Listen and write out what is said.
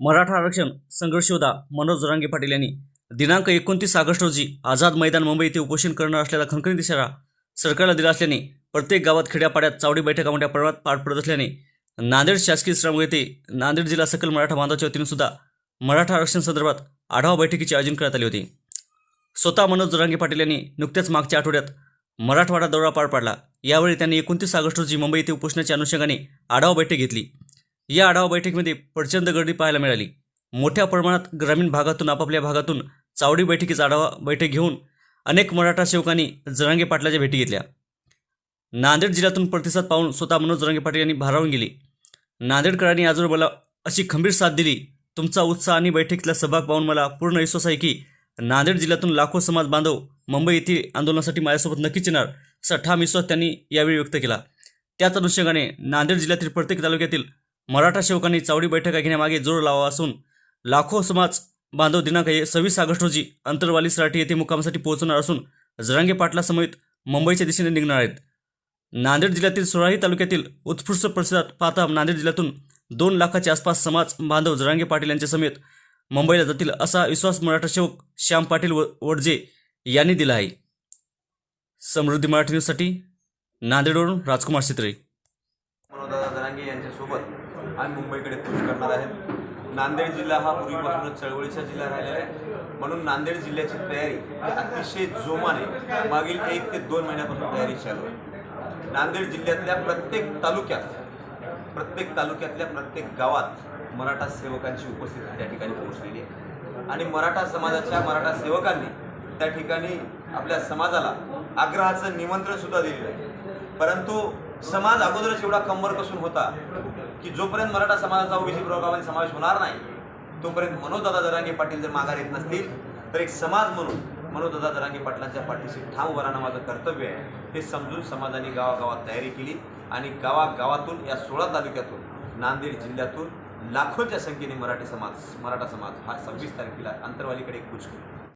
मराठा आरक्षण संघर्ष योद्धा मनोज जोरांगे पाटील यांनी दिनांक एकोणतीस ऑगस्ट रोजी आझाद मैदान मुंबई येथे उपोषण करणार असलेला खणखणीत इशारा सरकारला दिला असल्याने प्रत्येक गावात खेड्यापाड्यात चावडी बैठका मोठ्या प्रमाणात पार पडत असल्याने नांदेड शासकीय श्रम येथे नांदेड जिल्हा सकल मराठा बांधवाच्या वतीने सुद्धा मराठा आरक्षण संदर्भात आढावा बैठकीचे आयोजन करण्यात आले होते. स्वतः मनोज जोरांगे पाटील यांनी नुकत्याच मागच्या आठवड्यात मराठवाडा दौरा पार पाडला. यावेळी त्यांनी एकोणतीस ऑगस्ट रोजी मुंबई येथे उपोषणाच्या अनुषंगाने आढावा बैठक घेतली. या आढावा बैठकीमध्ये प्रचंड गर्दी पाहायला मिळाली. मोठ्या प्रमाणात ग्रामीण भागातून आपापल्या भागातून चावडी बैठकीचा आढावा बैठक घेऊन अनेक मराठा सेवकांनी जरांगे पाटलाच्या भेटी घेतल्या. नांदेड जिल्ह्यातून प्रतिसाद पाहून स्वतः मनोज जरांगे पाटील यांनी भारावून गेली. नांदेडकरांनी आजवर मला अशी खंबीर साथ दिली. तुमचा उत्साह आणि बैठकीतला सहभाग पाहून मला पूर्ण विश्वास आहे की नांदेड जिल्ह्यातून लाखो समाज बांधव मुंबई येथील आंदोलनासाठी माझ्यासोबत नक्कीच येणार असा ठाम विश्वास त्यांनी यावेळी व्यक्त केला. त्याच अनुषंगाने नांदेड जिल्ह्यातील प्रत्येक तालुक्यातील मराठा सेवकांनी चावडी बैठका घेण्यामागे जोर लावा असून लाखो समाज बांधव दिनांक सव्वीस ऑगस्ट रोजी अंतरवाली सराठी येथे मुक्कामासाठी पोहोचणार असून जरांगे पाटला समेत मुंबईच्या दिशेने निघणार आहेत. नांदेड जिल्ह्यातील सोराही तालुक्यातील उत्कृष्ट प्रतिसाद पाहता नांदेड जिल्ह्यातून दोन लाखाच्या आसपास समाज बांधव जरांगे पाटील यांच्या समेत मुंबईला जातील असा विश्वास मराठा सेवक श्याम पाटील व- वडजे यांनी दिला आहे. समृद्धी मराठी न्यूजसाठी नांदेडवरून राजकुमार सित्रे. यांच्यासोबत आम्ही मुंबईकडे कूच करणार आहेत नांदेड जिल्हा हा पूर्वीपासूनच चळवळीचा जिल्हा राहिलेला आहे. म्हणून नांदेड जिल्ह्याची तयारी अतिशय जोमाने मागील एक ते दोन महिन्यापासून तयारी चालू आहे. नांदेड जिल्ह्यातल्या प्रत्येक तालुक्यात प्रत्येक तालुक्यातल्या प्रत्येक गावात मराठा सेवकांची उपस्थिती त्या ठिकाणी पोहोचलेली आहे. आणि मराठा समाजाच्या मराठा सेवकांनी त्या ठिकाणी आपल्या समाजाला आग्रहाचं निमंत्रण सुद्धा दिलेलं आहे. परंतु समाज अगोदरच एवढा कंबर कसून होता की जोपर्यंत मराठा समाजाचा ओबीसी प्रवर्गामध्ये समावेश होणार नाही तोपर्यंत मनोजदादा जरांगे पाटील जर माघार येत नसतील तर एक समाज म्हणून मनोजदादा जरांगे पाटलांच्या पाठीशी ठाम उभं राहणं माझं कर्तव्य आहे. हे समजून समाजाने गावागावात तयारी केली आणि गावागावातून या सोळा तालुक्यातून नांदेड जिल्ह्यातून लाखोच्या संख्येने मराठी समाज मराठा समाज हा सव्वीस तारखेला अंतरवालीकडे कूच केला.